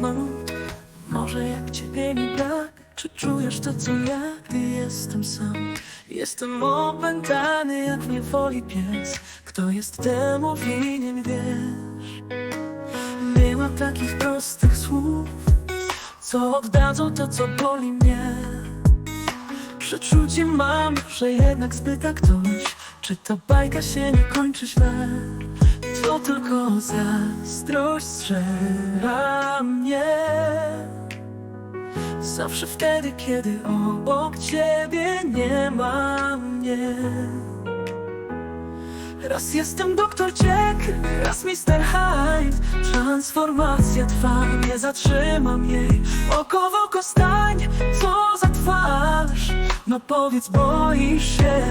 No? Może jak ciebie mi brak Czy czujesz to co ja, gdy jestem sam? Jestem opętany jak niewoli pies. Kto jest temu winien, wiesz? Nie ma takich prostych słów Co oddadzą to co boli mnie. Przeczucie mam, że jednak zbyt tak ktoś Czy ta bajka się nie kończy źle? Tylko zazdrość zżera mnie. Zawsze wtedy, kiedy obok ciebie nie ma mnie. Raz jestem doktor Jack, raz Mr. Hyde. Transformacja trwa, nie zatrzymam jej. Oko w oko stań, co za twarz. No powiedz, boisz się.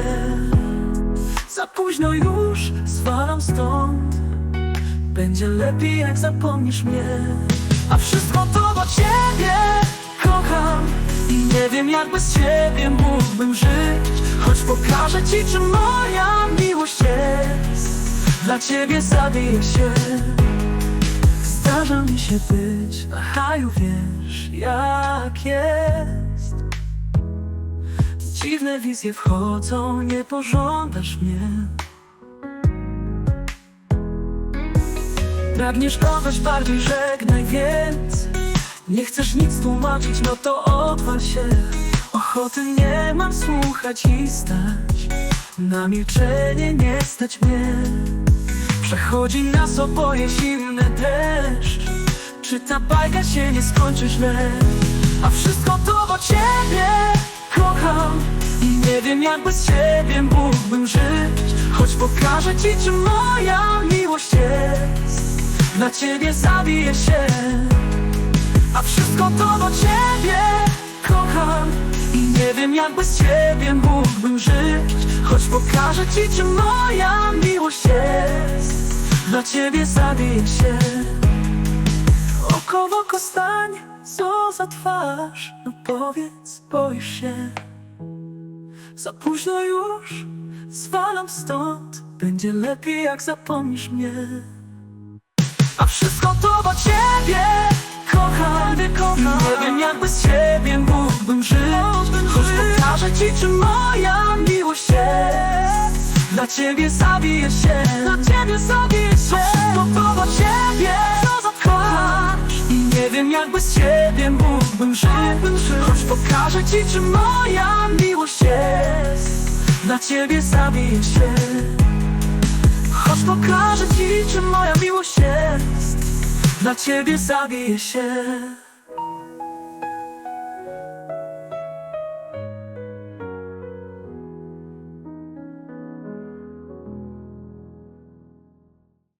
Za późno już, zwalam stąd Będzie lepiej, jak zapomnisz mnie. A wszystko to bo ciebie kocham. I nie wiem, jak bez ciebie mógłbym żyć. Choć pokażę ci, czym moja miłość jest. Dla ciebie zabiję się. Zdarza mi się być na haju, wiesz jak jest. Dziwne wizje wchodzą, nie pożądasz mnie Pragniesz kogoś bardziej, żegnaj więc Nie chcesz nic tłumaczyć, no to odwal się. Ochoty nie mam słuchać i stać. Na milczenie nie stać mnie. Przechodzi nas oboje zimny deszcz. Czy ta bajka się nie skończy źle? A wszystko to bo ciebie kocham. I nie wiem jak bez ciebie mógłbym żyć. Choć pokażę ci czym moja miłość jest Dla ciebie zabiję się A wszystko to bo ciebie kocham. I nie wiem jak bez ciebie mógłbym żyć. Choć pokażę ci czym moja miłość jest. Dla ciebie zabiję się. Oko w oko stań, co za twarz. No powiedz, boisz się. Za późno już, zwalam stąd. Będzie lepiej jak zapomnisz mnie A wszystko to bo ciebie kocham, kocham. Nie wiem jak bez ciebie mógłbym żyć. Choć pokażę ci czym moja miłość jest. Dla ciebie zabiję się. Dla ciebie zabiję się. A wszystko to bo ciebie co za kochasz I nie wiem jak bez ciebie mógłbym żyć. Choć pokażę ci czym moja miłość jest. Dla ciebie zabiję się Choć pokażę ci czym moja miłość jest? Dla ciebie zabiję się